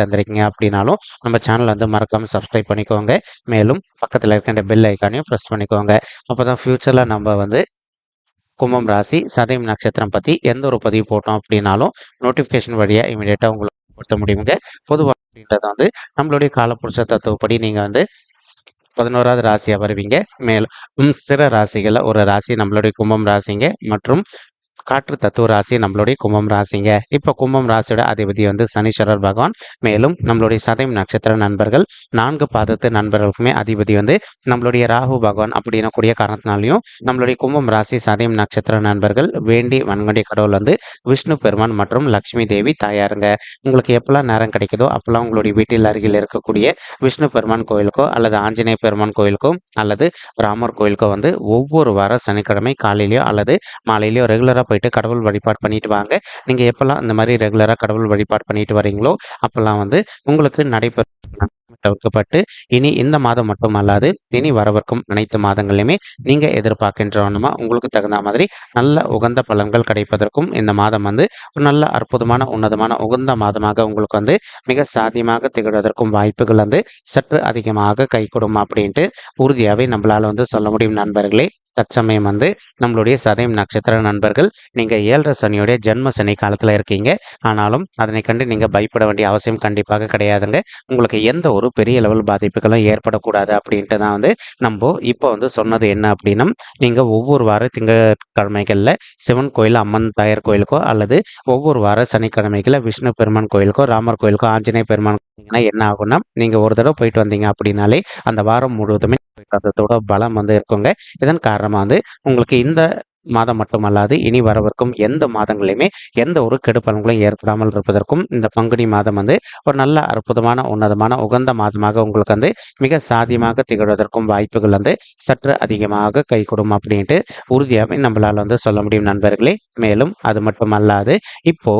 தந்திருக்கீங்க அப்படின்னாலும் நம்ம சேனல் வந்து மறக்காமல் சப்ஸ்கிரைப் பண்ணிக்கோங்க. மேலும் பக்கத்தில் இருக்கின்ற பெல் ஐக்கானையும் ப்ரெஸ் பண்ணிக்கோங்க. அப்போ தான் ஃப்யூச்சரில் நம்ம வந்து கும்பம் ராசி சதயம் நட்சத்திரம் பற்றி எந்த ஒரு பதிவு போட்டோம் அப்படின்னாலும் நோட்டிஃபிகேஷன் வழியாக இமீடியட்டாக உங்களுக்கு கொடுத்த முடியுங்க. பொதுவாக அப்படின்றத வந்து நம்மளுடைய காலப்புருஷ தத்துவப்படி நீங்கள் வந்து பதினோராவது ராசியாக வருவீங்க. மேலும் சிற ராசிகளில் ஒரு ராசி நம்மளுடைய கும்பம் ராசிங்க. மற்றும் காற்று தத்துவ ராசி நம்மளுடைய கும்பம் ராசிங்க. இப்போ கும்பம் ராசியோட அதிபதி வந்து சனீஸ்வரர் பகவான். மேலும் நம்மளுடைய சதயம் நட்சத்திர நண்பர்கள் நான்கு பாதத்து நண்பர்களுக்குமே அதிபதி வந்து நம்மளுடைய ராகு பகவான் அப்படின்னு கூடிய காரணத்தினாலையும் நம்மளுடைய கும்பம் ராசி சதயம் நட்சத்திர நண்பர்கள் வேண்டி வன்கொண்டிய கடவுள் வந்து விஷ்ணு பெருமான் மற்றும் லக்ஷ்மி தேவி தாயாருங்க. உங்களுக்கு எப்பெல்லாம் நேரம் கிடைக்குதோ அப்பெல்லாம் உங்களுடைய வீட்டில் அருகில் இருக்கக்கூடிய விஷ்ணு பெருமான் கோயிலுக்கோ அல்லது ஆஞ்சநேய பெருமான் கோயிலுக்கோ அல்லது ராமர் கோயிலுக்கோ வந்து ஒவ்வொரு வார சனிக்கிழமை காலையிலையோ அல்லது மாலையிலையோ ரெகுலராக போயிட்டு கடவுள் வழிபாடு பண்ணிட்டு வாங்க. நீங்கள் எப்போல்லாம் இந்த மாதிரி ரெகுலராக கடவுள் வழிபாடு பண்ணிட்டு வரீங்களோ அப்போல்லாம் வந்து உங்களுக்கு நடைபெறும். தவிர்க்கப்பட்டு இனி இந்த மாதம் மட்டும் அல்லாது இனி வரவிருக்கும் அனைத்து மாதங்களிலுமே நீங்கள் எதிர்பார்க்கின்றவனுமா உங்களுக்கு தகுந்த மாதிரி நல்ல உகந்த பலன்கள் கிடைப்பதற்கும் இந்த மாதம் வந்து ஒரு நல்ல அற்புதமான உன்னதமான உகந்த மாதமாக உங்களுக்கு வந்து மிக சாத்தியமாக திகழ்வதற்கும் வாய்ப்புகள் வந்து சற்று அதிகமாக கை கொடுமா அப்படின்ட்டு உறுதியாகவே நம்மளால வந்து சொல்ல முடியும் நண்பர்களே. தற்சமயம் வந்து நம்மளுடைய சதயம் நட்சத்திர நண்பர்கள் நீங்கள் ஏழரை சனியுடைய ஜென்ம சனி காலத்தில் இருக்கீங்க. ஆனாலும் அதனை கண்டு நீங்கள் பயப்பட வேண்டிய அவசியம் கண்டிப்பாக கிடையாதுங்க. உங்களுக்கு எந்த ஒரு பெரிய லெவல் பாதிப்புகளும் ஏற்படக்கூடாது அப்படின்ட்டு தான் வந்து நம்ம இப்போ வந்து சொன்னது என்ன அப்படின்னா நீங்கள் ஒவ்வொரு வார திங்கட்கிழமைகளில் சிவன் கோயில் அம்மன் தாயார் கோயிலுக்கோ அல்லது ஒவ்வொரு வார சனிக்கிழமைகளில் விஷ்ணு பெருமான் கோயிலுக்கோ ராமர் கோயிலுக்கோ ஆஞ்சநேய பெருமான் என்ன ஆகும்னா நீங்கள் ஒரு தடவை போயிட்டு வந்தீங்க அப்படின்னாலே அந்த வாரம் முழுவதுமே அதோட பலம் வந்து இருக்குங்க. இதன் காரணமாக வந்து உங்களுக்கு இந்த மாதம் மட்டுமல்லாது இனி வரவிருக்கும் எந்த மாதங்களையுமே எந்த ஒரு கெடுப்பலன்களும் ஏற்படாமல் இருப்பதற்கும் இந்த பங்குனி மாதம் வந்து ஒரு நல்ல அற்புதமான உன்னதமான உகந்த மாதமாக உங்களுக்கு வந்து மிக சாதியமாக திகழ்வதற்கும் வாய்ப்புகள் வந்து சற்று அதிகமாக கை அப்படின்ட்டு உறுதியாகவே நம்மளால் வந்து சொல்ல முடியும் நண்பர்களே. மேலும் அது மட்டும் அல்லாது இப்போ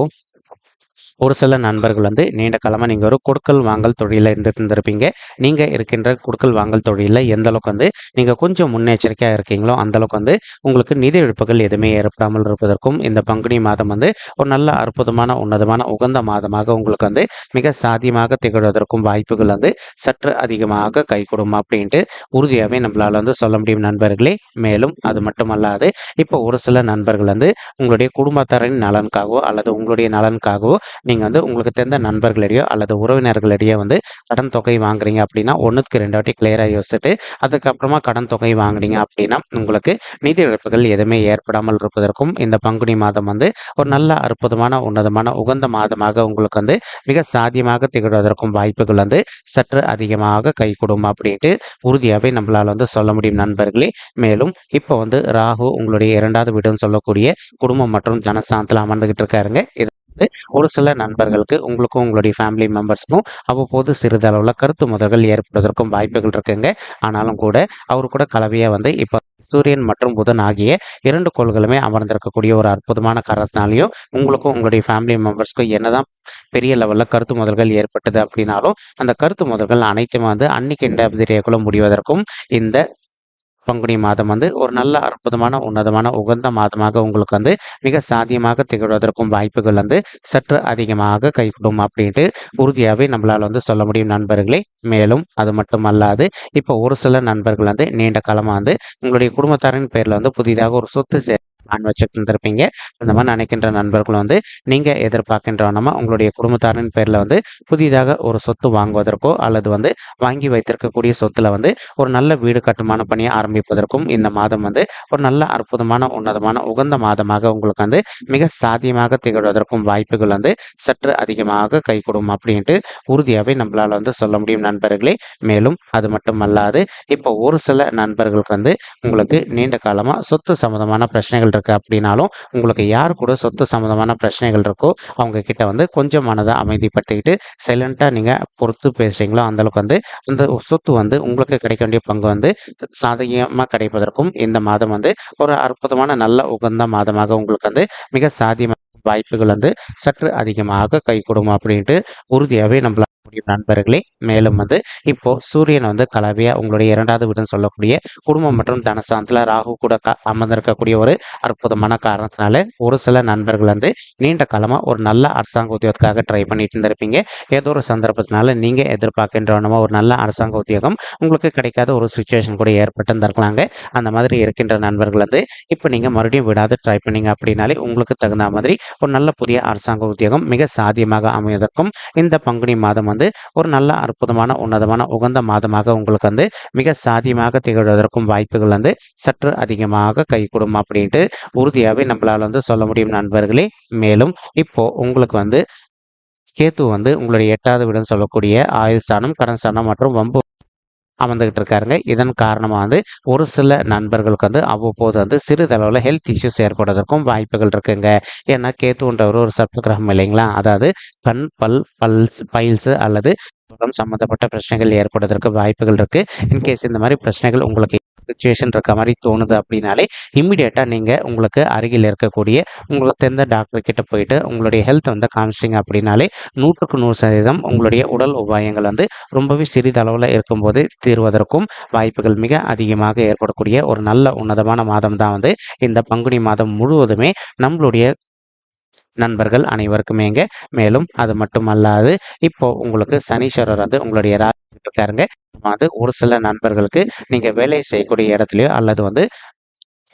ஒரு சில நண்பர்கள் வந்து நீண்ட காலமாக நீங்கள் ஒரு கொடுக்கல் வாங்கல் தொழிலில் இருந்திருந்திருப்பீங்க நீங்கள் இருக்கின்ற கொடுக்கல் வாங்கல் தொழிலில் எந்த அளவுக்கு வந்து நீங்கள் கொஞ்சம் முன்னெச்சரிக்கையாக இருக்கீங்களோ அந்தளவுக்கு வந்து உங்களுக்கு நிதி இழப்புகள் எதுவுமே ஏற்படாமல் இருப்பதற்கும் இந்த பங்குனி மாதம் வந்து ஒரு நல்ல அற்புதமான உன்னதமான உகந்த மாதமாக உங்களுக்கு வந்து மிக சாத்தியமாக திகழ்வதற்கும் வாய்ப்புகள் வந்து சற்று அதிகமாக கை அப்படின்ட்டு உறுதியாகவே நம்மளால் வந்து சொல்ல முடியும் நண்பர்களே. மேலும் அது மட்டுமல்லாது இப்போ ஒரு சில நண்பர்கள் வந்து உங்களுடைய குடும்பத்தாரின் நலனுக்காகவோ அல்லது உங்களுடைய நலனுக்காகவோ நீங்கள் வந்து உங்களுக்கு தெரிந்த நண்பர்களிடையோ அல்லது உறவினர்களிடையே வந்து கடன் தொகை வாங்குறீங்க அப்படின்னா ஒன்றுக்கு ரெண்டு வாட்டி கிளியராக யோசிச்சுட்டு அதுக்கப்புறமா கடன் தொகை வாங்குறீங்க அப்படின்னா உங்களுக்கு நிதி இழப்புகள் எதுவுமே ஏற்படாமல் இருப்பதற்கும் இந்த பங்குனி மாதம் வந்து ஒரு நல்ல அற்புதமான உன்னதமான உகந்த மாதமாக உங்களுக்கு வந்து மிக சாத்தியமாக திகழ்வதற்கும் வாய்ப்புகள் வந்து சற்று அதிகமாக கை கொடுக்கும் அப்படின்ட்டு உறுதியாகவே நம்மளால் வந்து சொல்ல முடியும் நண்பர்களே. மேலும் இப்போ வந்து ராகு உங்களுடைய இரண்டாவது வீடுன்னு சொல்லக்கூடிய குடும்பம் மற்றும் ஜனசாந்தத்தில் அமர்ந்துகிட்டு இருக்காருங்க. இது வந்து ஒரு சில நண்பர்களுக்கு உங்களுக்கும் உங்களுடைய ஃபேமிலி மெம்பர்ஸ்க்கும் அவ்வப்போது சிறிதளவில் கருத்து முதல்கள் ஏற்படுவதற்கும் வாய்ப்புகள் இருக்குங்க. ஆனாலும் கூட அவர் கூட கலவையாக வந்து இப்போ சூரியன் மற்றும் புதன் ஆகிய இரண்டு கோள்களுமே அமர்ந்திருக்கக்கூடிய ஒரு அற்புதமான காரணத்தினாலையும் உங்களுக்கும் உங்களுடைய ஃபேமிலி மெம்பர்ஸ்க்கும் என்னதான் பெரிய லெவலில் கருத்து முதல்கள் ஏற்பட்டது அப்படின்னாலும் அந்த கருத்து முதல்கள் அனைத்துமே வந்து அன்னைக்கு இண்டபதிரியக்குள்ள முடிவதற்கும் இந்த பங்குனி மாதம் வந்து ஒரு நல்ல அற்புதமான உன்னதமான உகந்த மாதமாக உங்களுக்கு வந்து மிக சாத்தியமாக திகழ்வதற்கும் வாய்ப்புகள் வந்து சற்று அதிகமாக கைகூடும் அப்படின்ட்டு உறுதியாகவே நம்மளால் வந்து சொல்ல முடியும் நண்பர்களே. மேலும் அது மட்டும் அல்லாது இப்போ ஒரு சில நண்பர்கள் வந்து நீண்ட காலமாக வந்து உங்களுடைய குடும்பத்தாரின் பேரில் வந்து புதிதாக ஒரு சொத்து சே பிளான் வச்சு தந்திருப்பீங்க அந்த மாதிரி நினைக்கின்ற நண்பர்கள் வந்து நீங்கள் எதிர்பார்க்கின்றவனமா உங்களுடைய குடும்பத்தாரின் பேரில் வந்து புதிதாக ஒரு சொத்து வாங்குவதற்கோ அல்லது வந்து வாங்கி வைத்திருக்கக்கூடிய சொத்துல வந்து ஒரு நல்ல வீடு கட்டுமான பணியை ஆரம்பிப்பதற்கும் இந்த மாதம் வந்து ஒரு நல்ல அற்புதமான உன்னதமான உகந்த மாதமாக உங்களுக்கு வந்து மிக சாத்தியமாக திகழ்வதற்கும் வாய்ப்புகள் வந்து சற்று அதிகமாக கை கொடுக்கும் அப்படின்ட்டு உறுதியாகவே நம்மளால் வந்து சொல்ல முடியும் நண்பர்களே. மேலும் அது மட்டும் அல்லாது இப்போ ஒரு சில நண்பர்களுக்கு வந்து உங்களுக்கு நீண்ட காலமாக சொத்து சம்மந்தமான பிரச்சனைகள் இருக்குது அப்படின்னாலும் உங்களுக்கு யார் கூட சொத்து சம்மந்தமான பிரச்சனைகள் இருக்கோ அவங்க கிட்ட வந்து கொஞ்சம் மனதை அமைதிப்படுத்திக்கிட்டு சைலண்ட்டாக நீங்கள் பொறுத்து பேசுகிறீங்களோ அந்தளவுக்கு வந்து அந்த சொத்து வந்து உங்களுக்கு கிடைக்க வேண்டிய பங்கு வந்து சாதகமாக கிடைப்பதற்கும் இந்த மாதம் வந்து ஒரு அற்புதமான நல்ல உகந்த மாதமாக உங்களுக்கு வந்து மிக சாதியமான வாய்ப்புகள் வந்து சற்று அதிகமாக கைகூடும் அப்படின்ட்டு உறுதியாகவே நம்மளால் முடியும் நண்பர்களே மேலும் வந்து இப்போ சூரியன் வந்து கலவையா உங்களுடைய இரண்டாவது வீடுன்னு சொல்லக்கூடிய குடும்பம் மற்றும் தனசாந்தத்தில் ராகு கூட க அமர்ந்திருக்கக்கூடிய ஒரு அற்புதமான காரணத்தினால ஒரு சில நண்பர்கள் வந்து நீண்ட காலமாக ஒரு நல்ல அரசாங்க உத்தியோகத்துக்காக ட்ரை பண்ணிட்டு இருந்திருப்பீங்க. ஏதோ ஒரு சந்தர்ப்பத்தினால நீங்கள் எதிர்பார்க்கின்றவனமா ஒரு நல்ல அரசாங்க உத்தியோகம் உங்களுக்கு கிடைக்காத ஒரு சுச்சுவேஷன் கூட ஏற்பட்டு இருந்திருக்கலாங்க அந்த மாதிரி இருக்கின்ற நண்பர்கள் வந்து இப்போ நீங்கள் மறுபடியும் விடாது ட்ரை பண்ணீங்க அப்படின்னாலே உங்களுக்கு தகுந்த மாதிரி ஒரு நல்ல புதிய அரசாங்க உத்தியோகம் மிக சாதியமாக அமைவதற்கும் இந்த பங்குனி மாதம் வந்து ஒரு நல்ல அற்புதமான உன்னதமான உகந்த மாதமாக உங்களுக்கு வந்து மிக சாதியமாக திகழ்வதற்கும் வாய்ப்புகள் வந்து சற்று அதிகமாக கைகூடும் அப்படின்ட்டு உறுதியாகவே நம்மளால் வந்து சொல்ல முடியும் நண்பர்களே. மேலும் இப்போ உங்களுக்கு வந்து கேத்து வந்து உங்களுடைய எட்டாவது வீடுன்னு சொல்லக்கூடிய ஆயுள் ஸ்தானம் கடன் ஸ்தானம் மற்றும் வம்பு அமர்ந்துகிட்டு இருக்காருங்க இதன் காரணமாக வந்து ஒரு சில நண்பர்களுக்கு வந்து அவ்வப்போது வந்து சிறிதளவில் ஹெல்த் இஷ்யூஸ் ஏற்படுவதற்கும் வாய்ப்புகள் இருக்குங்க. ஏன்னா கேத்துன்றவர் ஒரு சர்ப்ப கிரகம் இல்லைங்களா? அதாவது கண் பல் பல்ஸ் பைல்ஸ் அல்லது சம்மந்தப்பட்ட பிரச்சனைகள் ஏற்படுவதற்கு வாய்ப்புகள் இருக்குது இன்கேஸ் இந்த மாதிரி பிரச்சனைகள் உங்களுக்கு சுச்சுவேஷன் இருக்க மாதிரி தோணுது அப்படின்னாலே இம்மிடியேட்டாக நீங்கள் உங்களுக்கு அருகில் இருக்கக்கூடிய உங்களுக்கு தெரிந்த டாக்டர் கிட்ட போயிட்டு உங்களுடைய ஹெல்த் வந்து காமிச்சிட்டிங்க அப்படின்னாலே நூற்றுக்கு நூறு சதவீதம் உங்களுடைய உடல் உபாயங்கள் வந்து ரொம்பவே சிறிதளவில் இருக்கும்போது தீர்வதற்கும் வாய்ப்புகள் மிக அதிகமாக ஏற்படக்கூடிய ஒரு நல்ல உன்னதமான மாதம் தான் வந்து இந்த பங்குனி மாதம் முழுவதுமே நம்மளுடைய நண்பர்கள் அனைவருக்குமேங்க. மேலும் அது மட்டுமல்லாது இப்போ உங்களுக்கு சனீஸ்வரர் வந்து உங்களுடைய ராசி தருங்க. வந்து ஒரு சில நண்பர்களுக்கு நீங்கள் வேலை செய்யக்கூடிய இடத்துலையோ அல்லது வந்து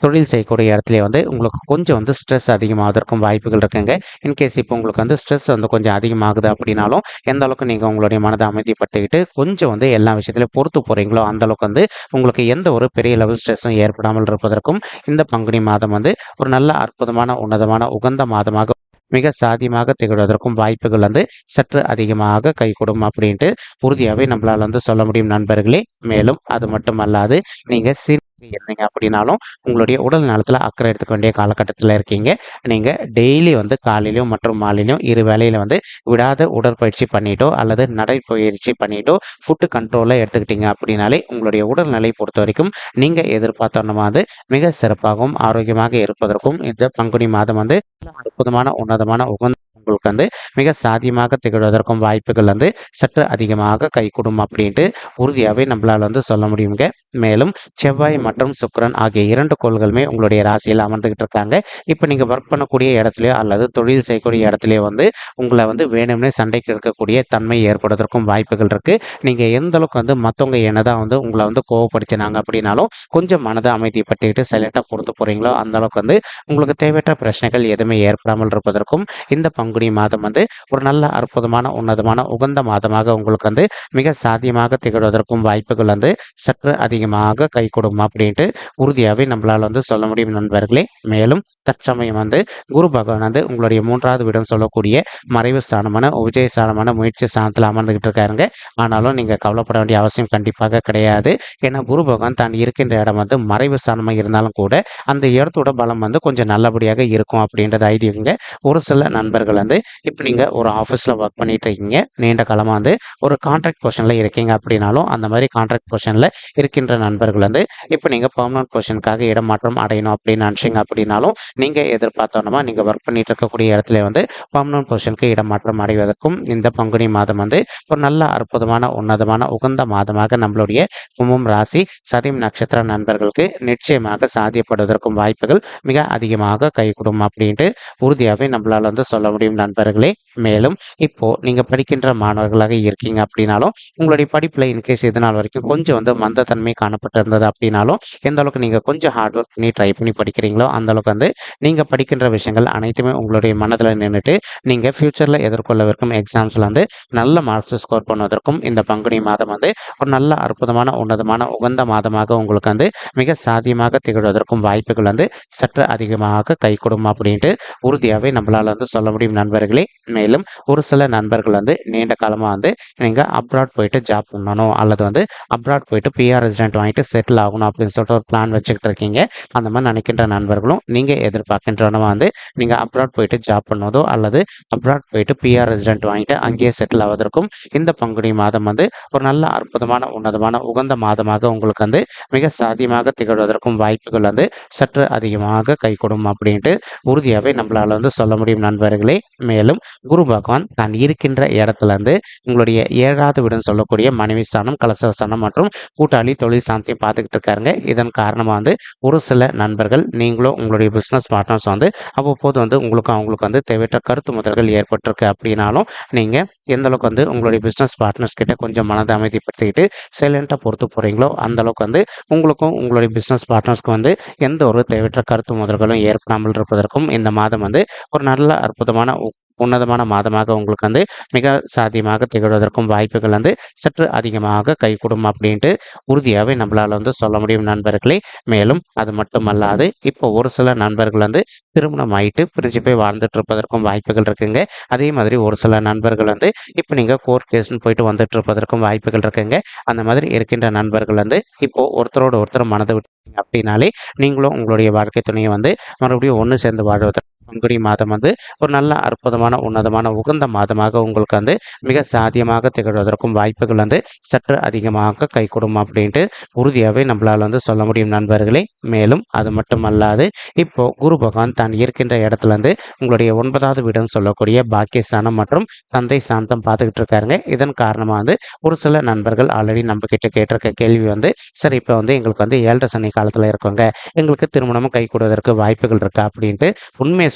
தொழில் செய்யக்கூடிய இடத்துல வந்து உங்களுக்கு கொஞ்சம் வந்து ஸ்ட்ரெஸ் அதிகமாகிறதுக்கும் வாய்ப்புகள் இருக்குங்க. இன்கேஸ் இப்போ உங்களுக்கு வந்து ஸ்ட்ரெஸ் வந்து கொஞ்சம் அதிகமாகுது அப்படின்னாலும் எந்த அளவுக்கு நீங்கள் உங்களுடைய மனதை அமைதிப்படுத்திக்கிட்டு கொஞ்சம் வந்து எல்லா விஷயத்துலையும் பொறுத்து போகிறீங்களோ அந்த அளவுக்கு வந்து உங்களுக்கு எந்த ஒரு பெரிய லெவல் ஸ்ட்ரெஸ்ஸும் ஏற்படாமல் இருப்பதற்கும் இந்த பங்குனி மாதம் வந்து ஒரு நல்ல அற்புதமான உன்னதமான உகந்த மாதமாக மிக சாத்தியமாக திகழ்வதற்கும் வாய்ப்புகள் வந்து சற்று அதிகமாக கைகூடும் அப்படின்ட்டு உறுதியாகவே நம்மளால் வந்து சொல்ல முடியும் நண்பர்களே. மேலும் அது மட்டும் அல்லாது நீங்கள் சிறு இருந்தீங்க அப்படின்னாலும் உங்களுடைய உடல் நலத்தில் அக்கறை எடுத்துக்க வேண்டிய காலகட்டத்தில் இருக்கீங்க. நீங்கள் டெய்லி வந்து காலையிலையும் மற்றும் மாலையிலையும் இரு வேலையில் வந்து விடாத உடற்பயிற்சி பண்ணிட்டோ அல்லது நடைப்பயிற்சி பண்ணிட்டோ ஃபுட்டு கண்ட்ரோலில் எடுத்துக்கிட்டீங்க அப்படின்னாலே உங்களுடைய உடல்நிலை பொறுத்த வரைக்கும் நீங்கள் எதிர்பார்த்தோன்ன வந்து மிக சிறப்பாகவும் ஆரோக்கியமாக இருப்பதற்கும் இந்த பங்குனி மாதம் வந்து அற்புதமான உன்னதமான உகந்த உங்களுக்கு வந்து மிக சாத்தியமாக திகழ்வதற்கும் வாய்ப்புகள் வந்து சற்று அதிகமாக கைகூடும் அப்படின்ட்டு உறுதியாகவே நம்மளால் வந்து சொல்ல முடியுங்க. மேலும் செவ்வாய் மற்றும் சுக்கரன் ஆகிய இரண்டு கோள்களுமே உங்களுடைய ராசியில் அமர்ந்துகிட்டு இருக்காங்க. இப்போ நீங்கள் ஒர்க் பண்ணக்கூடிய இடத்துலையோ அல்லது தொழில் செய்யக்கூடிய இடத்துலையோ வந்து உங்களை வந்து வேணும்னே சண்டைக்கு இருக்கக்கூடிய தன்மை ஏற்படுவதற்கும் வாய்ப்புகள் இருக்குது நீங்கள் எந்த அளவுக்கு வந்து மற்றவங்க என்னதான் வந்து உங்களை வந்து கோவப்படுத்தினாங்க அப்படின்னாலும் கொஞ்சம் மனதை அமைதிப்பட்டுக்கிட்டு சைலண்டாக பொறுத்து போகிறீங்களோ அந்த அளவுக்கு வந்து உங்களுக்கு தேவையற்ற பிரச்சனைகள் எதுவுமே ஏற்படாமல் இருப்பதற்கும் இந்த பங்குனி மாதம் வந்து ஒரு நல்ல அற்புதமான உன்னதமான உகந்த மாதமாக உங்களுக்கு வந்து மிக சாத்தியமாக திகழ்வதற்கும் வாய்ப்புகள் வந்து சற்று அதிகமாக கை கொடுக்கும் அப்படின்ட்டு உறுதியாகவே நம்மளால் வந்து சொல்ல முடியும் நண்பர்களே. மேலும் தற்சமயம் வந்து குரு பகவான் வந்து உங்களுடைய மூன்றாவது வீடம் சொல்லக்கூடிய மறைவு ஸ்தானமான உபஜய ஸ்தானமான முயற்சி ஸ்தானத்தில் அமர்ந்துகிட்டு இருக்காருங்க. ஆனாலும் நீங்கள் கவலைப்பட வேண்டிய அவசியம் கண்டிப்பாக கிடையாது. ஏன்னா குரு பகவான் தான் இருக்கின்ற இடம் வந்து மறைவு ஸ்தானமாக இருந்தாலும் கூட அந்த இடத்தோட பலம் வந்து கொஞ்சம் நல்லபடியாக இருக்கும் அப்படின்றது ஐதீகங்க. ஒரு சில நண்பர்கள் வந்து இப்போ நீங்கள் ஒரு ஆஃபீஸில் ஒர்க் பண்ணிட்டு இருக்கீங்க நீண்ட காலமாக வந்து ஒரு கான்ட்ராக்ட் பொசிஷனில் இருக்கீங்க அப்படின்னாலும் அந்த மாதிரி கான்ட்ராக்ட் பொசிஷனில் இருக்கின்ற நண்பர்கள் வந்து இப்போ நீங்கள் பர்மனன்ட் பொசிஷனுக்காக இடமாற்றம் அடையணும் அப்படின்னு நினச்சிங்க அப்படின்னாலும் நீங்கள் எதிர்பார்த்தோன்னா நீங்கள் ஒர்க் பண்ணிட்டு இருக்கக்கூடிய இடத்துல வந்து பர்மனன்ட் பொசிஷனுக்கு இடமாற்றம் அடைவதற்கும் இந்த பங்குனி மாதம் வந்து ஒரு நல்ல அற்புதமான உன்னதமான உகந்த மாதமாக நம்மளுடைய கும்பம் ராசி சதயம் நட்சத்திர நண்பர்களுக்கு நிச்சயமாக சாத்தியப்படுவதற்கும் வாய்ப்புகள் மிக அதிகமாக கைகூடும் அப்படின்ட்டு உறுதியாகவே நம்மளால் வந்து சொல்ல முடியும். நண்பர்களே. மேலும் இப்போ நீங்க படிக்கின்ற மாணவர்களாக இருக்கீங்க அப்படின்னாலும் உங்களுடைய படிப்புல இன்கேஸ் இது நாள் வரைக்கும் கொஞ்சம் வந்து மந்தத்தன்மை காணப்பட்டு இருந்தது அப்படின்னாலும் எந்த அளவுக்கு நீங்க கொஞ்சம் ஹார்ட் ஒர்க் பண்ணி ட்ரை பண்ணி படிக்கிறீங்களோ அந்த அளவுக்கு வந்து நீங்க படிக்கின்ற விஷயங்கள் அனைத்துமே உங்களுடைய மனதில் நின்றுட்டு நீங்க ஃபியூச்சர்ல எதிர்கொள்ளவிருக்கும் எக்ஸாம்ஸ்ல வந்து நல்ல மார்க்ஸ் ஸ்கோர் பண்ணுவதற்கும் இந்த பங்குனி மாதம் வந்து ஒரு நல்ல அற்புதமான உன்னதமான உகந்த மாதமாக உங்களுக்கு வந்து மிக சாத்தியமாக திகழ்வதற்கும் வாய்ப்புகள் வந்து சற்று அதிகமாக கை கொடுக்கும் அப்படின்ட்டு உறுதியாகவே நம்மளால் வந்து சொல்ல முடியும் நண்பர்களே மேலும் ஒரு சில நண்பர்கள் வந்து நீண்ட காலமாக வந்து நீங்கள் அப்ராட் போயிட்டு ஜாப் பண்ணணும் அல்லது வந்து அப்ராட் போயிட்டு பிஆர் ரெசிடென்ட் வாங்கிட்டு செட்டில் ஆகணும் அப்படின்னு சொல்லிட்டு ஒரு பிளான் வச்சுக்கிட்டு இருக்கீங்க. அந்த மாதிரி நினைக்கின்ற நண்பர்களும் நீங்கள் எதிர்பார்க்கின்றவனமா வந்து நீங்கள் அப்ராட் போயிட்டு ஜாப் பண்ணுவதோ அல்லது அப்ராட் போயிட்டு பிஆர் ரெசிடென்ட் வாங்கிட்டு அங்கேயே செட்டில் ஆவதற்கும் இந்த பங்குனி மாதம் வந்து ஒரு நல்ல அற்புதமான உன்னதமான உகந்த மாதமாக உங்களுக்கு வந்து மிக சாத்தியமாக திகழ்வதற்கும் வாய்ப்புகள் வந்து சற்று அதிகமாக கைகூடும் அப்படின்ட்டு உறுதியாகவே நம்மளால் வந்து சொல்ல முடியும் நண்பர்களே. மேலும் குரு பகவான் தான் இருக்கின்ற இடத்துல இருந்து உங்களுடைய ஏழாவது வீடுன்னு சொல்லக்கூடிய மனைவி ஸ்தானம் கலசஸ்தானம் மற்றும் கூட்டாளி தொழில் சாந்தியும் பார்த்துக்கிட்டு இருக்காருங்க. இதன் காரணமாக வந்து ஒரு சில நண்பர்கள் நீங்களும் உங்களுடைய பிஸ்னஸ் பார்ட்னர்ஸ் வந்து அவ்வப்போது வந்து உங்களுக்கும் அவங்களுக்கு வந்து தேவையற்ற கருத்து முதல்கள் ஏற்பட்டிருக்கு அப்படின்னாலும் நீங்கள் எந்த அளவுக்கு வந்து உங்களுடைய பிஸ்னஸ் பார்ட்னர்ஸ் கிட்ட கொஞ்சம் மனதை அமைதிப்படுத்திக்கிட்டு சைலண்ட்டாக பொறுத்து போகிறீங்களோ அந்த அளவுக்கு வந்து உங்களுக்கும் உங்களுடைய பிஸ்னஸ் பார்ட்னர்ஸ்க்கு வந்து எந்த ஒரு தேவையற்ற கருத்து முதல்களும் ஏற்படாமல் இருப்பதற்கும் இந்த மாதம் வந்து ஒரு நல்ல அற்புதமான உன்னதமான மாதமாக உங்களுக்கு வந்து மிக சாத்தியமாக திகழ்வதற்கும் வாய்ப்புகள் வந்து சற்று அதிகமாக கைகூடும் அப்படின்ட்டு உறுதியாகவே நம்மளால் வந்து சொல்ல முடியும் நண்பர்களே. மேலும் அது மட்டும் அல்லாது இப்போ ஒரு சில நண்பர்கள் வந்து திருமணம் ஆயிட்டு பிரிஞ்சு போய் வாழ்ந்துட்டு இருப்பதற்கும் வாய்ப்புகள் இருக்குங்க. அதே மாதிரி ஒரு சில நண்பர்கள் வந்து இப்போ நீங்கள் கோர்ட் கேஸ்னு போயிட்டு வந்துட்டு இருப்பதற்கும் வாய்ப்புகள் இருக்குங்க. அந்த மாதிரி இருக்கின்ற நண்பர்கள் வந்து இப்போ ஒருத்தரோட ஒருத்தர் மனதை விட்டு அப்படின்னாலே நீங்களும் உங்களுடைய வாழ்க்கை துணையை வந்து மறுபடியும் ஒன்று சேர்ந்து வாழ்வதற்கு பங்குனி மாதம் வந்து ஒரு நல்ல அற்புதமான உன்னதமான உகந்த மாதமாக உங்களுக்கு வந்து மிக சாத்தியமாக திகழ்வதற்கும் வாய்ப்புகள் வந்து சற்று அதிகமாக கைகூடும் அப்படின்ட்டு உறுதியாகவே நம்மளால் வந்து சொல்ல முடியும் நண்பர்களே. மேலும் அது மட்டும் அல்லாது இப்போ குரு பகவான் தான் இருக்கின்ற இடத்துல இருந்து உங்களுடைய ஒன்பதாவது வீடுன்னு சொல்லக்கூடிய பாக்கியஸ்தானம் மற்றும் தந்தை சாந்தம் பார்த்துக்கிட்டு இருக்காருங்க. இதன் காரணமாக வந்து ஒரு சில நண்பர்கள் ஆல்ரெடி நம்ம கிட்ட கேட்டிருக்க கேள்வி வந்து சரி இப்போ வந்து எங்களுக்கு வந்து ஏழரை சனி காலத்தில் இருக்கோங்க எங்களுக்கு திருமணமும் கை கூடுவதற்கு வாய்ப்புகள் இருக்கா? அப்படின்ட்டு உண்மையை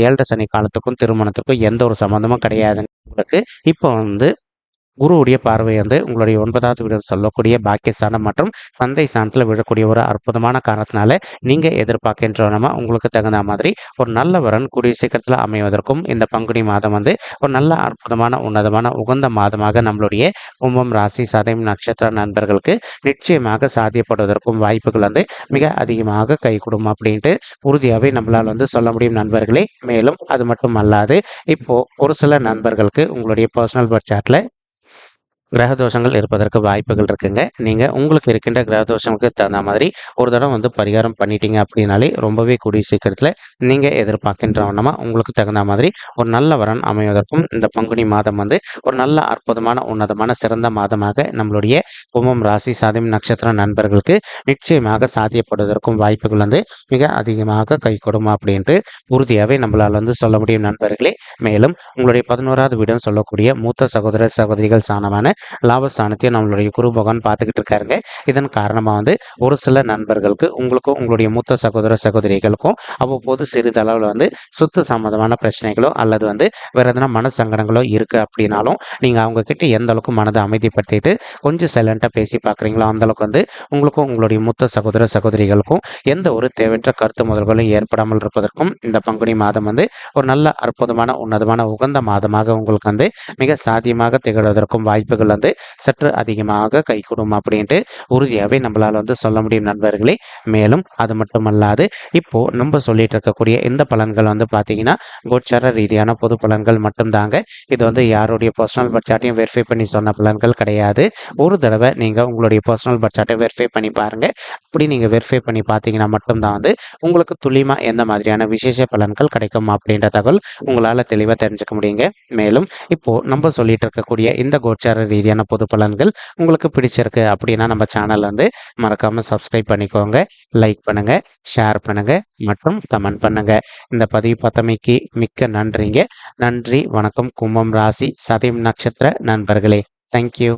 ஏழரை சனி காலத்துக்கும் திருமணத்துக்கும் எந்த ஒரு சம்மந்தமும் கிடையாதுங்க. உங்களுக்கு இப்போ வந்து குருவுடைய பார்வை வந்து உங்களுடைய ஒன்பதாவது வீடு சொல்லக்கூடிய பாக்கியஸ்தானம் மற்றும் தந்தை ஸ்தானத்தில் விழக்கூடிய ஒரு அற்புதமான காரணத்தினால நீங்கள் எதிர்பார்க்கின்றனமா உங்களுக்கு தகுந்த மாதிரி ஒரு நல்ல வரன் கூடிய சீக்கிரத்தில் அமைவதற்கும் இந்த பங்குனி மாதம் வந்து ஒரு நல்ல அற்புதமான உன்னதமான உகந்த மாதமாக நம்மளுடைய கும்பம் ராசி சதயம் நட்சத்திர நண்பர்களுக்கு நிச்சயமாக சாத்தியப்படுவதற்கும் வாய்ப்புகள் வந்து மிக அதிகமாக கைகூடும் அப்படின்ட்டு உறுதியாகவே நம்மளால் வந்து சொல்ல முடியும் நண்பர்களே. மேலும் அது மட்டும் அல்லாது இப்போ ஒரு சில நண்பர்களுக்கு உங்களுடைய பர்சனல் பட்ஜெட்டில் கிரக தோஷங்கள் இருப்பதற்கு வாய்ப்புகள் இருக்குங்க. நீங்கள் உங்களுக்கு இருக்கின்ற கிரக தோஷங்களுக்கு தகுந்த மாதிரி ஒரு தடவை வந்து பரிகாரம் பண்ணிட்டீங்க அப்படின்னாலே ரொம்பவே கூடிய சீக்கிரத்தில் நீங்கள் எதிர்பார்க்கின்ற வண்ணமாக உங்களுக்கு தகுந்த மாதிரி ஒரு நல்ல வரன் அமைவதற்கும் இந்த பங்குனி மாதம் வந்து ஒரு நல்ல அற்புதமான உன்னதமான சிறந்த மாதமாக நம்மளுடைய கும்பம் ராசி சாதம் நட்சத்திர நண்பர்களுக்கு நிச்சயமாக சாத்தியப்படுவதற்கும் வாய்ப்புகள் வந்து மிக அதிகமாக கை கொடுமா அப்படின்ட்டு உறுதியாகவே நம்மளால் வந்து சொல்ல முடியும் நண்பர்களே. மேலும் உங்களுடைய பதினோராவது வீடுன்னு சொல்லக்கூடிய மூத்த சகோதர சகோதரிகள் சாணமான லாபஸ்தானத்தையும் நம்மளுடைய குரு பகவான் பார்த்துக்கிட்டு இருக்காருங்க. இதன் காரணமாக வந்து ஒரு சில நண்பர்களுக்கு உங்களுக்கும் உங்களுடைய மூத்த சகோதர சகோதரிகளுக்கும் அவ்வப்போது சிறிதளவில் வந்து சொத்து சம்மந்தமான பிரச்சனைகளோ அல்லது வந்து வேறு எதனா மன சங்கடங்களோ இருக்கு அப்படின்னாலும் நீங்கள் அவங்க கிட்ட எந்த அளவுக்கு மனதை அமைதிப்படுத்திட்டு கொஞ்சம் சைலண்ட்டாக பேசி பார்க்குறீங்களோ அந்த அளவுக்கு வந்து உங்களுக்கும் உங்களுடைய மூத்த சகோதர சகோதரிகளுக்கும் எந்த ஒரு தேவையற்ற கருத்து முதல்களும் ஏற்படாமல் இருப்பதற்கும் இந்த பங்குனி மாதம் வந்து ஒரு நல்ல அற்புதமான உன்னதமான உகந்த மாதமாக உங்களுக்கு வந்து மிக சாத்தியமாக திகழ்வதற்கும் வாய்ப்புகள் வந்து சற்று அதிகமாக கைகூடும் அப்படின்ட்டு உறுதியாகவே நம்மளால் வந்து சொல்ல முடியும் நண்பர்களே. மேலும் அது மட்டுமல்லாது இப்போ நம்ம சொல்லிட்டு இருக்கக்கூடிய இந்த பலன்கள் வந்து பார்த்தீங்கன்னா கோச்சார ரீதியான பொது பலன்கள் மட்டும்தாங்க. இது வந்து யாருடைய பர்சனல் பட்ஜெட்டையும் வெரிஃபை பண்ணி சொன்ன பலன்கள் கிடையாது. ஒரு தடவை நீங்கள் உங்களுடைய பர்சனல் பட்ஜெட்டை வெரிஃபை பண்ணி பாருங்க. அப்படி நீங்கள் வெரிஃபை பண்ணி பார்த்தீங்கன்னா மட்டும்தான் வந்து உங்களுக்கு துல்லியமாக எந்த மாதிரியான விசேஷ பலன்கள் கிடைக்கும் அப்படின்ற தகவல் உங்களால் தெளிவாக தெரிஞ்சுக்க முடியுங்க. மேலும் இப்போ நம்ம சொல்லிட்டு இருக்கக்கூடிய இந்த கோச்சார ரீதியான பொது பலன்கள் உங்களுக்கு பிடிச்சிருக்கு அப்படின்னா நம்ம சேனல் வந்து மறக்காமல் சப்ஸ்கிரைப் பண்ணிக்கோங்க லைக் பண்ணுங்க ஷேர் பண்ணுங்க மற்றும் கமெண்ட் பண்ணுங்க. இந்த பதிவு பார்த்தமைக்கு மிக்க நன்றிங்க. நன்றி வணக்கம் கும்பம் ராசி சதயம் நட்சத்திர நண்பர்களே. தேங்க்யூ